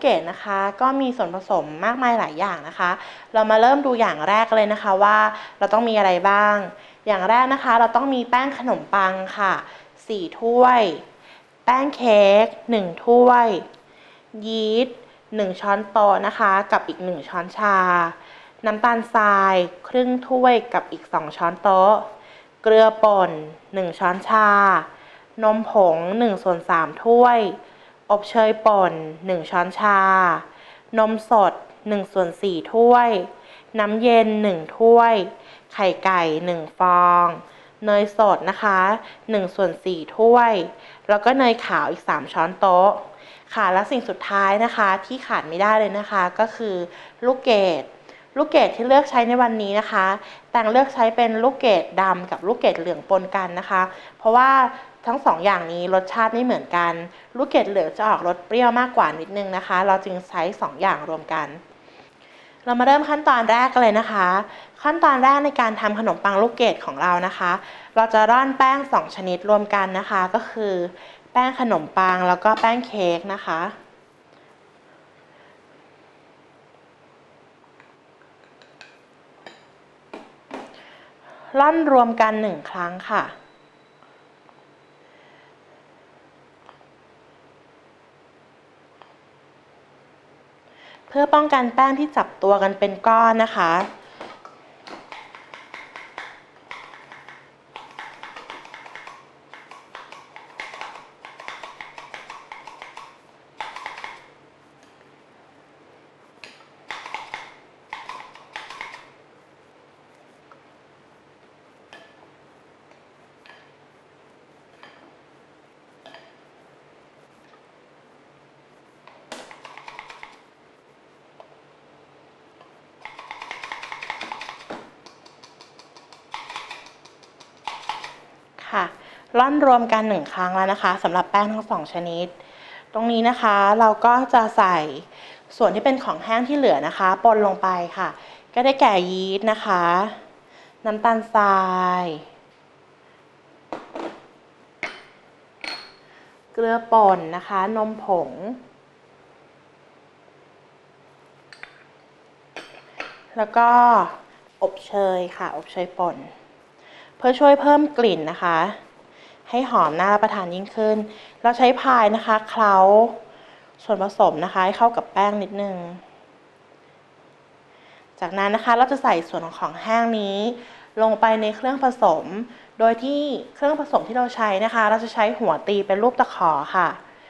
เกดนะคะ ก็มีส่วนผสมมากมายหลายอย่างนะคะ เรามาเริ่มดูอย่างแรกเลยนะคะว่าเราต้องมีอะไรบ้าง อย่างแรกนะคะ เราต้องมีแป้งขนมปังค่ะ 4 ถ้วย แป้งเค้ก1 ถ้วย ยีสต์1ช้อนโต๊ะนะคะ กับอีก 1 ช้อนชา น้ำตาลทรายครึ่งถ้วยกับอีก 2 ช้อนโต๊ะ เกลือป่น 1 ช้อนชา นมผง1ส่วน3ถ้วย อบเชยป่น 1 ช้อนชา นมสด 1 ส่วน 4 ถ้วย น้ำเย็น 1 ถ้วย ไข่ไก่ 1 ฟอง เนยสดนะคะ1ส่วน4ถ้วย แล้วก็เนยขาวอีก 3 ช้อนโต๊ะ ค่ะ และสิ่งสุดท้ายนะคะที่ขาดไม่ได้เลยนะคะ ก็คือลูกเกดลูกเกดที่เลือกใช้ในวันนี้นะคะ แตงเลือกใช้เป็นลูกเกดดำกับลูกเกดเหลืองปนกันนะคะ เพราะว่า ทั้งสองอย่างนี้รสชาติไม่เหมือนกัน ลูกเกดเหลืองจะออกรสเปรี้ยวมากกว่านิดนึงนะคะ เราจึงใช้สองอย่างรวมกัน เรามาเริ่มขั้นตอนแรกกันเลยนะคะ ขั้นตอนแรกในการทำขนมปังลูกเกดของเรานะคะ เราจะร่อนแป้งสองชนิดรวมกันนะคะ ก็คือ แป้งขนมปังแล้วก็แป้งเค้กนะคะร่อนรวมกันหนึ่งครั้งค่ะ เพื่อป้องกันแป้งที่จับตัวกันเป็นก้อนนะคะ ค่ะร่อนรวมกันหนึ่งครั้งแล้วนะคะสำหรับแป้งทั้งสองชนิด ตรงนี้นะคะเราก็จะใส่ส่วนที่เป็นของแห้งที่เหลือนะคะปนลงไปค่ะ ก็ได้แก่ยีสต์นะคะ น้ำตาลทราย เกลือป่นนะคะ นมผง แล้วก็อบเชยค่ะ อบเชยป่น เพื่อช่วยเพิ่มกลิ่นนะคะ ให้หอมน่ารับประทานยิ่งขึ้น เราใช้พายนะคะเคล้าส่วนผสมนะคะให้เข้ากับแป้งนิดนึง จากนั้นนะคะเราจะใส่ส่วนของแห้งนี้ ลงไปในเครื่องผสม โดยที่เครื่องผสมที่เราใช้นะคะ เราจะใช้หัวตีเป็นรูปตะขอค่ะ